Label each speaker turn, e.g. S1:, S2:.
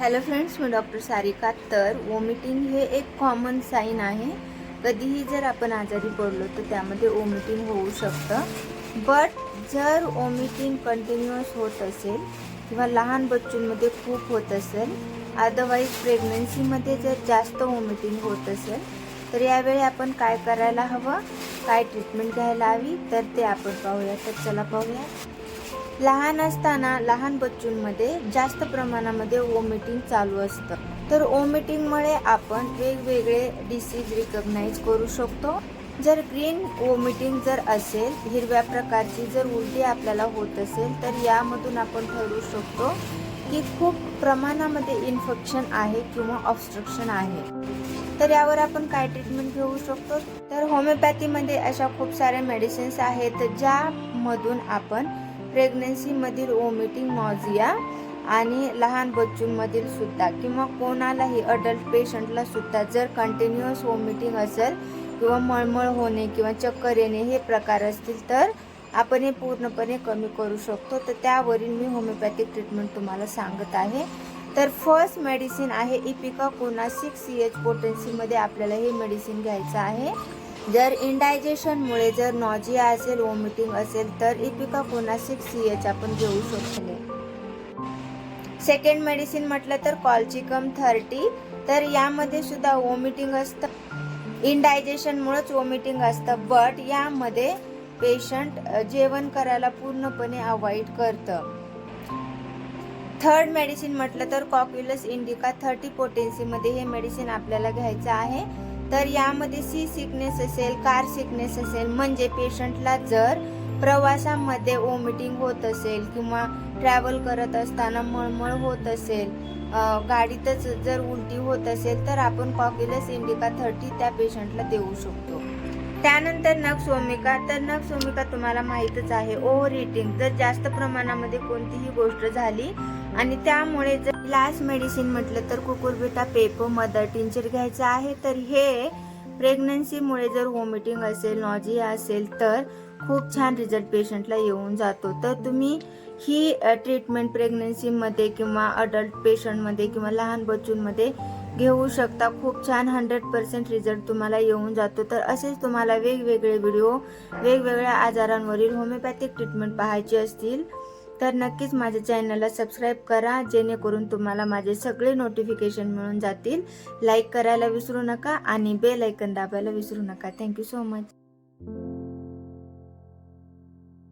S1: Hello friends मी doctor Sarika तर vomiting हे एक कॉमन साईन आहे. कधीही जर आपण आजारी पडलो तर त्यामध्ये वॉमिटिंग होऊ शकतं. बट जर वॉमिटिंग कंटिन्युअस होत असेल किंवा लहान बच्चूंमध्ये खूप होत असेल अदरवाईज प्रेग्नन्सीमध्ये जर जास्त वॉमिटिंग होत असेल तर यावेळी आपण काय करायला हवं? काय ट्रीटमेंट घ्यायला हवी? तर ते आपण पाहूया. तर चला पाहूया. लहान असताना लहान बच्चूंमध्ये जास्त प्रमाणामध्ये वॉमिटिंग चालू असतं. तर वॉमिटिंगमुळे आपण वेगवेगळे डिसीज रिकग्नाइज करू शकतो. जर ग्रीन वॉमिटिंग जर असेल हिरव्या प्रकारची जर उलटी आपल्याला होत असेल तर यामधून आपण ठरवू शकतो की खूप प्रमाणामध्ये इन्फेक्शन आहे किंवा ऑब्स्ट्रक्शन आहे. तर यावर आपण काय ट्रीटमेंट घेऊ शकतो? तर होमिओपॅथीमध्ये अशा खूप साऱ्या मेडिसिन्स आहेत ज्यामधून आपण प्रेग्नन्सीमधील वॉमिटिंग नॉझिया आणि लहान बच्चूंमधील सुद्धा किंवा कोणालाही अडल्ट पेशंटला सुद्धा जर कंटिन्युअस वॉमिटिंग असेल किंवा मळमळ होणे किंवा चक्कर येणे हे प्रकार असतील तर आपण हे पूर्णपणे कमी करू शकतो. तर त्यावरील मी होमिओपॅथिक ट्रीटमेंट तुम्हाला सांगत आहे. तर फर्स्ट मेडिसिन आहे इपिका कोना सिक्स सी एच पोटेन्सीमध्ये आपल्याला हे मेडिसिन घ्यायचं आहे. जर इंडायजेशनमुळे जर नॉजिया असेल वॉमिटिंग असेल तर इपिका कोना सिक्स सी एच आपण घेऊ शकतो. सेकंड मेडिसिन म्हटलं तर कॉल्चिकम थर्टी तर यामध्ये सुद्धा वॉमिटिंग असतं. इनडायजेशनमुळेच वॉमिटिंग असतं बट यामध्ये पेशंट जेवण करायला पूर्णपणे अवॉइड करतं. थर्ड मेडिसिन म्हटलं तर कॉक्युलस इंडिका थर्टी पोटेन्सीमध्ये हे मेडिसिन आपल्याला घ्यायचं आहे. तर यामध्ये सी सिकनेस असेल कार सिकनेस असेल म्हणजे पेशंटला जर प्रवासामध्ये ओमिटिंग होत असेल किंवा ट्रॅव्हल करत असताना मळमळ होत असेल गाडीतच जर उलटी होत असेल तर आपण कॉक्युलस इंडिका थर्टी त्या पेशंटला देऊ शकतो. त्यानंतर नक्सोमिका तर नक्सोमिका तुम्हाला माहीतच आहे. ओव्हर इटिंग जर जास्त प्रमाणामध्ये कोणतीही गोष्ट झाली आणि त्यामुळे जर लास्ट मेडिसिन म्हटलं तर कुकुरबिटा पेपो मदर टिंचर घ्यायचं आहे तर हे प्रेग्नन्सीमुळे जर वॉमिटिंग असेल नॉजिया असेल तर खूप छान रिझल्ट पेशंटला येऊन जातो. तर तुम्ही ही ट्रीटमेंट प्रेग्नन्सीमध्ये किंवा अडल्ट पेशंटमध्ये किंवा लहान बच्चूंमध्ये घेऊ शकता. खूप छान. हंड्रेड पर्सेंट रिझल्ट तुम्हाला येऊन जातो. तर असेच तुम्हाला वेगवेगळे व्हिडिओ वेगवेगळ्या आजारांवरील होमिओपॅथिक ट्रीटमेंट पाहायची असतील तर नक्कीच माझ्या चॅनलला सबस्क्राईब करा. जेणेकरून तुम्हाला माझे सगळे नोटिफिकेशन मिळून जातील. लाईक करायला विसरू नका आणि बेल ऐकन दाबायला विसरू नका. Thank you so much